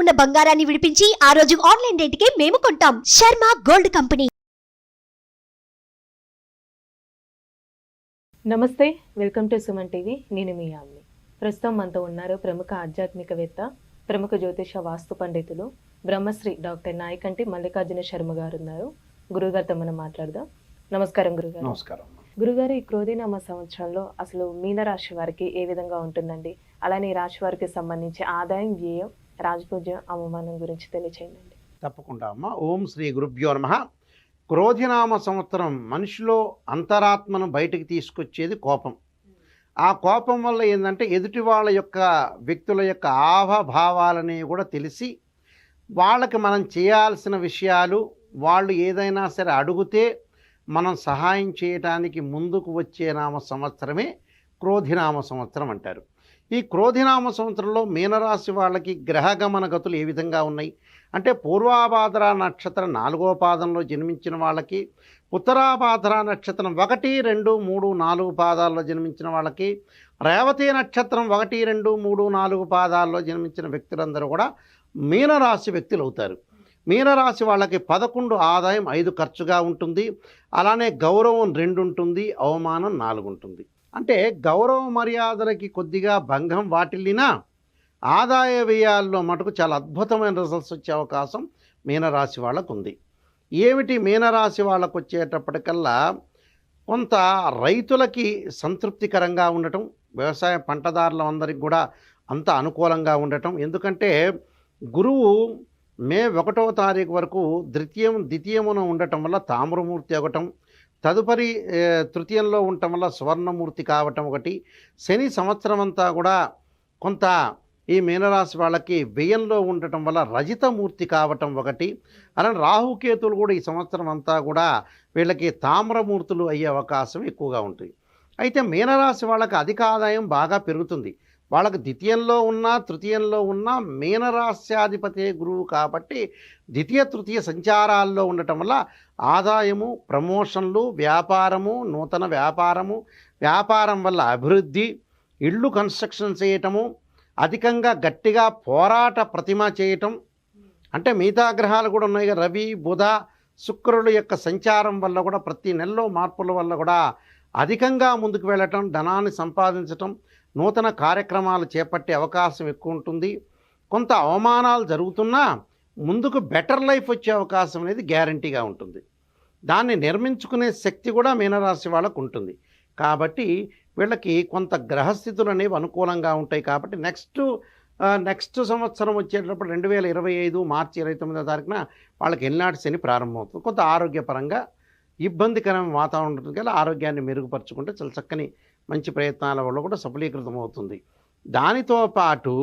ఉన్న బంగారాన్ని విడిపించి ఆ రోజు ఆన్లైన్ రేటుకే మేము కొంటాం. Sharma gold company. నమస్తే వెల్కమ్ టు సుమన్ టీవీ. నేను మీ ఆమ్ని ప్రస్తుతం మనతో ఉన్నారు ప్రముఖ ఆధ్యాత్మికవేత్త ప్రముఖ జ్యోతిష వాస్తు పండితులు బ్రహ్మశ్రీ డాక్టర్ నాయకంటి మల్లికార్జున శర్మ గారు ఉన్నారు గురుగారితో మనం మాట్లాడదాం. నమస్కారం గురుగారు. నమస్కారం. గురుగారు ఈ క్రోధినామ సంవత్సరంలో అసలు మీనరాశి వారికి ఏ విధంగా ఉంటుందండి? అలానే ఈ రాశి వారికి సంబంధించి ఆదాయం వ్యయం రాజపూజ్యం అవమానం గురించి తెలియచేయండి. తప్పకుండా అమ్మ. ఓం శ్రీ గురుభ్యో నమ. క్రోధినామ సంవత్సరం మనిషిలో అంతరాత్మను బయటకు తీసుకొచ్చేది కోపం. ఆ కోపం వల్ల ఏంటంటే ఎదుటి వాళ్ళ యొక్క వ్యక్తుల యొక్క ఆభావాలని కూడా తెలిసి వాళ్ళకి మనం చేయాల్సిన విషయాలు వాళ్ళు ఏదైనా సరే అడిగితే మనం సహాయం చేయటానికి ముందుకు వచ్చే నామ సంవత్సరమే క్రోధినామ సంవత్సరం అంటారు. ఈ క్రోధినామ సంవత్సరంలో మీనరాశి వాళ్ళకి గ్రహగమన గతులు ఏ విధంగా ఉన్నాయి? అంటే పూర్వాభాద్ర నక్షత్రం నాలుగో పాదంలో జన్మించిన వాళ్ళకి ఉత్తరాభాద్ర నక్షత్రం ఒకటి రెండు మూడు నాలుగు పాదాల్లో జన్మించిన వాళ్ళకి రేవతి నక్షత్రం ఒకటి రెండు మూడు నాలుగు పాదాల్లో జన్మించిన వ్యక్తులందరూ కూడా మీనరాశి వ్యక్తులు అవుతారు. మీనరాశి వాళ్ళకి పదకొండు ఆదాయం ఐదు ఖర్చుగా ఉంటుంది. అలానే గౌరవం రెండు ఉంటుంది అవమానం నాలుగు ఉంటుంది. అంటే గౌరవ మర్యాదలకి కొద్దిగా భంగం వాటిల్లినా ఆదాయ వ్యయాల్లో మటుకు చాలా అద్భుతమైన రిజల్ట్స్ వచ్చే అవకాశం మీనరాశి వాళ్ళకు ఉంది ఏమిటి మీనరాశి వాళ్ళకు వచ్చేటప్పటికల్లా కొంత రైతులకి సంతృప్తికరంగా ఉండటం వ్యవసాయ పంటదారుల అందరికి కూడా అంత అనుకూలంగా ఉండటం. ఎందుకంటే గురువు మే ఒకటవ తారీఖు వరకు ద్వితీయం ద్వితీయమున ఉండటం వల్ల తామ్రమూర్తి అవ్వటం తదుపరి తృతీయంలో ఉండటం వల్ల సువర్ణమూర్తి కావటం ఒకటి. శని సంవత్సరం అంతా కూడా కొంత ఈ మీనరాశి వాళ్ళకి వ్యయంలో ఉండటం వల్ల రజితమూర్తి కావటం ఒకటి. అలానే రాహుకేతులు కూడా ఈ సంవత్సరం అంతా కూడా వీళ్ళకి తామ్రమూర్తులు అయ్యే అవకాశం ఎక్కువగా ఉంటుంది. అయితే మీనరాశి వాళ్ళకి అధిక ఆదాయం బాగా పెరుగుతుంది. వాళ్ళకి ద్వితీయంలో ఉన్న తృతీయంలో ఉన్న మీనరాశ్యాధిపతి గురువు కాబట్టి ద్వితీయ తృతీయ సంచారాల్లో ఉండటం వల్ల ఆదాయము ప్రమోషన్లు వ్యాపారము నూతన వ్యాపారము వ్యాపారం వల్ల అభివృద్ధి ఇళ్ళు కన్స్ట్రక్షన్ చేయటము అధికంగా గట్టిగా పోరాట ప్రతిమ చేయటం. అంటే మిగతా గ్రహాలు కూడా ఉన్నాయి రవి బుధ శుక్రుడు యొక్క సంచారం వల్ల కూడా ప్రతి నెలలో మార్పుల వల్ల కూడా అధికంగా ముందుకు వెళ్ళటం ధనాన్ని సంపాదించటం నూతన కార్యక్రమాలు చేపట్టే అవకాశం ఎక్కువ ఉంటుంది కొంత అవమానాలు జరుగుతున్నా ముందుకు బెటర్ లైఫ్ వచ్చే అవకాశం అనేది గ్యారంటీగా ఉంటుంది. దాన్ని నిర్మించుకునే శక్తి కూడా మీనరాశి వాళ్ళకు ఉంటుంది. కాబట్టి వీళ్ళకి కొంత గ్రహస్థితులు అనేవి అనుకూలంగా ఉంటాయి కాబట్టి నెక్స్ట్ నెక్స్ట్ సంవత్సరం వచ్చేటప్పుడు రెండు వేల ఇరవై ఐదు మార్చి ఇరవై తొమ్మిదో తారీఖున వాళ్ళకి ఎల్నాటి శని ప్రారంభమవుతుంది. కొంత ఆరోగ్యపరంగా ఇబ్బందికరమైన వాతావరణం ఉంటుంది కదా ఆరోగ్యాన్ని మెరుగుపరుచుకుంటే చాలా చక్కని మంచి ప్రయత్నాల వల్ల కూడా సఫలీకృతం అవుతుంది దానితో పాటు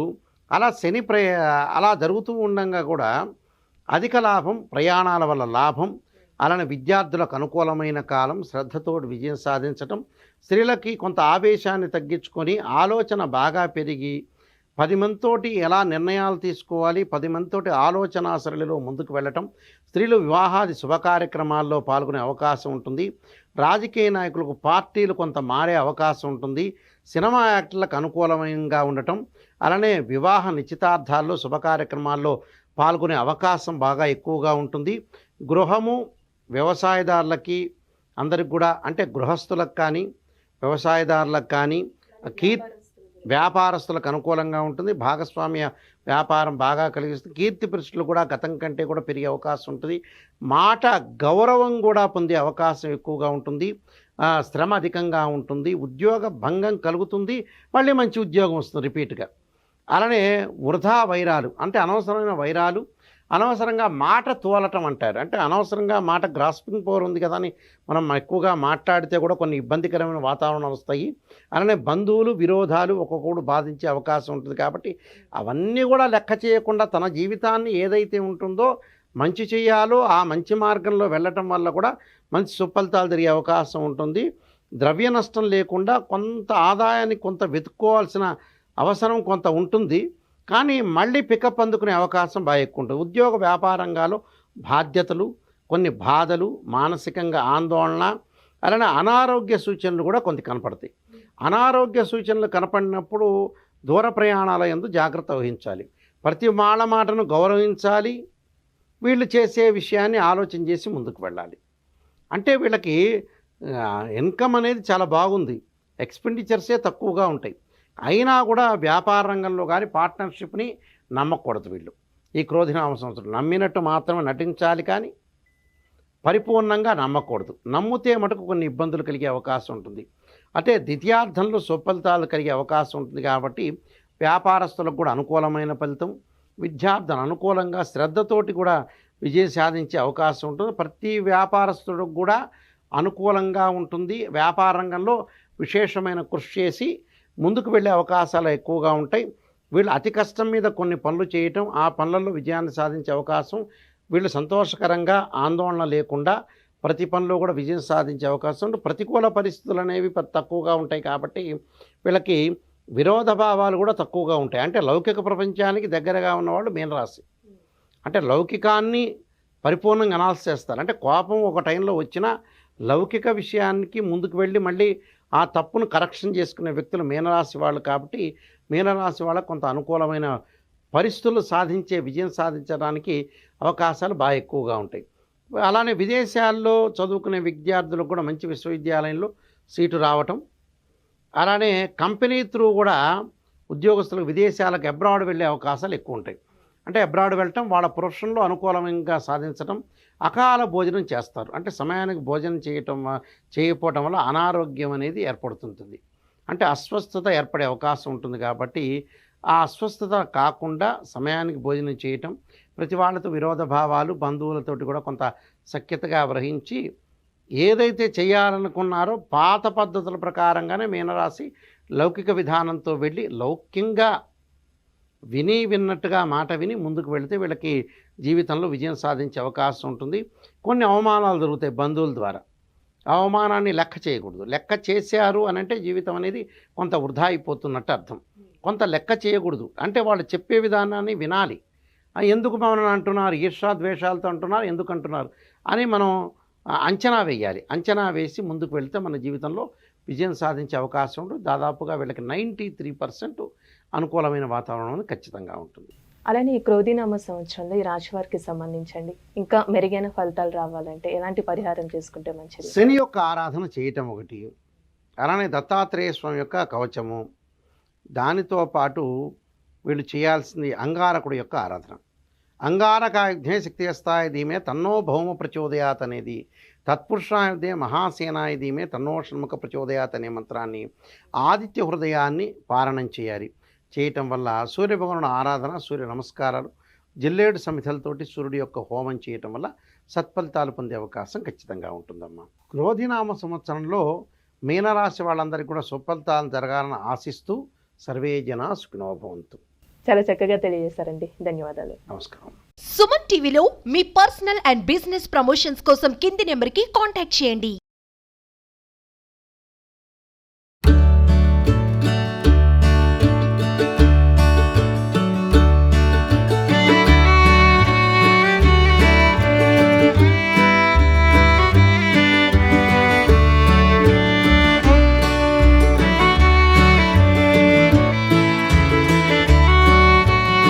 అలా శని ప్రయ అలా జరుగుతూ ఉండగా కూడా అధిక లాభం ప్రయాణాల వల్ల లాభం అలానే విద్యార్థులకు అనుకూలమైన కాలం శ్రద్ధతో విజయం సాధించటం స్త్రీలకి కొంత ఆవేశాన్ని తగ్గించుకొని ఆలోచన బాగా పెరిగి పది మందితోటి ఎలా నిర్ణయాలు తీసుకోవాలి పది మందితోటి ఆలోచన సరళిలో ముందుకు వెళ్ళటం స్త్రీలు వివాహాది శుభ కార్యక్రమాల్లో పాల్గొనే అవకాశం ఉంటుంది. రాజకీయ నాయకులకు పార్టీలు కొంత మారే అవకాశం ఉంటుంది. సినిమా యాక్టర్లకు అనుకూలంగా ఉండటం అలానే వివాహ నిశ్చితార్థాల్లో శుభ కార్యక్రమాల్లో పాల్గొనే అవకాశం బాగా ఎక్కువగా ఉంటుంది. గృహము వ్యవసాయదారులకి అందరికి కూడా అంటే గృహస్థులకు కానీ వ్యవసాయదారులకు కానీ కీర్తి వ్యాపారస్తులకు అనుకూలంగా ఉంటుంది. భాగస్వామ్య వ్యాపారం బాగా కలిగిస్తుంది. కీర్తి ప్రతిష్టలు కూడా గతం కంటే కూడా పెరిగే అవకాశం ఉంటుంది. మాట గౌరవం కూడా పొందే అవకాశం ఎక్కువగా ఉంటుంది. శ్రమ అధికంగా ఉంటుంది. ఉద్యోగ భంగం కలుగుతుంది. మళ్ళీ మంచి ఉద్యోగం వస్తుంది రిపీట్గా. అలానే వృధా వైరాలు అంటే అనవసరమైన వైరాలు అనవసరంగా మాట తోలటం అంటారు. అంటే అనవసరంగా మాట గ్రాస్పింగ్ పవర్ ఉంది కదా అని మనం ఎక్కువగా మాట్లాడితే కూడా కొన్ని ఇబ్బందికరమైన వాతావరణాలు వస్తాయి. అలానే బంధువులు విరోధాలు ఒక్కొక్కడు బాధించే అవకాశం ఉంటుంది కాబట్టి అవన్నీ కూడా లెక్క చేయకుండా తన జీవితాన్ని ఏదైతే ఉంటుందో మంచి చేయాలో ఆ మంచి మార్గంలో వెళ్ళటం వల్ల కూడా మంచి సుఫలితాలు జరిగే అవకాశం ఉంటుంది. ద్రవ్య నష్టం లేకుండా కొంత ఆదాయాన్ని కొంత వెతుక్కోవాల్సిన అవసరం కొంత ఉంటుంది. కానీ మళ్ళీ పికప్ అందుకునే అవకాశం బాగా ఎక్కువ ఉంటుంది. ఉద్యోగ వ్యాపార రంగాల్లో బాధ్యతలు కొన్ని బాధలు మానసికంగా ఆందోళన అలానే అనారోగ్య సూచనలు కూడా కొంత కనపడతాయి. అనారోగ్య సూచనలు కనపడినప్పుడు దూర ప్రయాణాల ఎందు జాగ్రత్త వహించాలి. ప్రతి మాళ్ళ మాటను గౌరవించాలి. వీళ్ళు చేసే విషయాన్ని ఆలోచన చేసి ముందుకు వెళ్ళాలి. అంటే వీళ్ళకి ఇన్కమ్ అనేది చాలా బాగుంది. ఎక్స్పెండిచర్సే తక్కువగా ఉంటాయి. అయినా కూడా వ్యాపార రంగంలో కానీ పార్ట్నర్షిప్ని నమ్మకూడదు వీళ్ళు. ఈ క్రోధినామ సంవత్సరం నమ్మినట్టు మాత్రమే నటించాలి కానీ పరిపూర్ణంగా నమ్మకూడదు. నమ్మితే మటుకు కొన్ని ఇబ్బందులు కలిగే అవకాశం ఉంటుంది. అంటే ద్వితీయార్థంలో సుఫలితాలు కలిగే అవకాశం ఉంటుంది కాబట్టి వ్యాపారస్తులకు కూడా అనుకూలమైన ఫలితం విద్యార్థులు అనుకూలంగా శ్రద్ధతోటి కూడా విజయం సాధించే అవకాశం ఉంటుంది. ప్రతి వ్యాపారస్తుడికి కూడా అనుకూలంగా ఉంటుంది. వ్యాపార రంగంలో విశేషమైన కృషి చేసి ముందుకు వెళ్ళే అవకాశాలు ఎక్కువగా ఉంటాయి. వీళ్ళు అతి కష్టం మీద కొన్ని పనులు చేయటం ఆ పనులలో విజయాన్ని సాధించే అవకాశం వీళ్ళు సంతోషకరంగా ఆందోళన లేకుండా ప్రతి పనిలో కూడా విజయం సాధించే అవకాశం ఉంటుంది ప్రతికూల పరిస్థితులు అనేవి తక్కువగా ఉంటాయి కాబట్టి వీళ్ళకి విరోధ భావాలు కూడా తక్కువగా ఉంటాయి. అంటే లౌకిక ప్రపంచానికి దగ్గరగా ఉన్నవాళ్ళు మీనరాశి. అంటే లౌకికాన్ని పరిపూర్ణంగా అనాల్సి చేస్తారు. అంటే కోపం ఒక టైంలో వచ్చినా లౌకిక విషయానికి ముందుకు వెళ్ళి మళ్ళీ ఆ తప్పును కరెక్షన్ చేసుకునే వ్యక్తులు మీనరాశి వాళ్ళు కాబట్టి మీనరాశి వాళ్ళకు కొంత అనుకూలమైన పరిస్థితులు సాధించే విజయం సాధించడానికి అవకాశాలు బాగా ఎక్కువగా ఉంటాయి. అలానే విదేశాల్లో చదువుకునే విద్యార్థులకు కూడా మంచి విశ్వవిద్యాలయంలో సీటు రావటం. అలానే కంపెనీ త్రూ కూడా ఉద్యోగస్తులకు విదేశాలకు అబ్రాడ్ వెళ్ళే అవకాశాలు ఎక్కువ ఉంటాయి. అంటే అబ్రాడ్ వెళ్ళటం వాళ్ళ ప్రొఫెషన్లో అనుకూలంగా సాధించడం అకాల భోజనం చేస్తారు. అంటే సమయానికి భోజనం చేయటం చేయకపోవటం వల్ల అనారోగ్యం అనేది ఏర్పడుతుంటుంది. అంటే అస్వస్థత ఏర్పడే అవకాశం ఉంటుంది కాబట్టి ఆ అస్వస్థత కాకుండా సమయానికి భోజనం చేయటం ప్రతి వాళ్ళతో విరోధ భావాలు బంధువులతోటి కూడా కొంత సఖ్యతగా గ్రహించి ఏదైతే చేయాలనుకున్నారో పాత పద్ధతుల ప్రకారంగానే మీనరాశి లౌకిక విధానంతో వెళ్ళి లౌక్యంగా విని విన్నట్టుగా మాట విని ముందుకు వెళితే వీళ్ళకి జీవితంలో విజయం సాధించే అవకాశం ఉంటుంది. కొన్ని అవమానాలు జరుగుతాయి బంధువుల ద్వారా. అవమానాన్ని లెక్క చేయకూడదు. లెక్క చేశారు అని అంటే జీవితం అనేది కొంత వృధా అయిపోతున్నట్టు అర్థం. కొంత లెక్క చేయకూడదు. అంటే వాళ్ళు చెప్పే విధానాన్ని వినాలి. ఎందుకు మమ్మల్ని అంటున్నారు? ఈర్షా ద్వేషాలతో అంటున్నారు? ఎందుకు అంటున్నారు? అని మనం అంచనా వేయాలి. అంచనా వేసి ముందుకు వెళితే మన జీవితంలో విజయం సాధించే అవకాశం ఉంటుంది. దాదాపుగా వీళ్ళకి నైంటీ త్రీ పర్సెంట్ అనుకూలమైన వాతావరణం ఖచ్చితంగా ఉంటుంది. అలానే ఈ క్రోధినామ సంవత్సరంలో ఈ రాశి వారికి సంబంధించండి. ఇంకా మెరుగైన ఫలితాలు రావాలంటే ఎలాంటి పరిహారం చేసుకుంటే మంచిది? శని యొక్క ఆరాధన చేయటం ఒకటి. అలానే దత్తాత్రేయ స్వామి యొక్క కవచము. దానితో పాటు వీళ్ళు చేయాల్సింది అంగారకుడు యొక్క ఆరాధన. అంగారకాయుధ్యే శక్తిస్తాయ ధీమే తన్నో భౌమ ప్రచోదయాత్ అనేది. తత్పురుషాయుధే మహాసేనాయ ధీమే తన్నో షణ్ముఖ ప్రచోదయాత్ అనే మంత్రాన్ని ఆదిత్య హృదయాన్ని పారణం చేయాలి. చేయటం వల్ల సూర్య భగవానుడు ఆరాధన సూర్య నమస్కారాలు జిల్లేడు సమిధలతోటి సూర్యుడి యొక్క హోమం చేయటం వల్ల సత్ఫలితాలు పొందే అవకాశం ఖచ్చితంగా ఉంటుందమ్మా. క్రోధినామ సంవత్సరంలో మీనరాశి వాళ్ళందరికీ కూడా సుఫలితాలు జరగాలని ఆశిస్తూ సర్వే జన సుఖినోభవంతు. చాలా చక్కగా తెలియజేశారండి. ధన్యవాదాలు. నమస్కారం. సుమన్ టీవీలో మీ పర్సనల్ అండ్ బిజినెస్ ప్రమోషన్స్ కోసం కింది నెంబర్కి కాంటాక్ట్ చేయండి.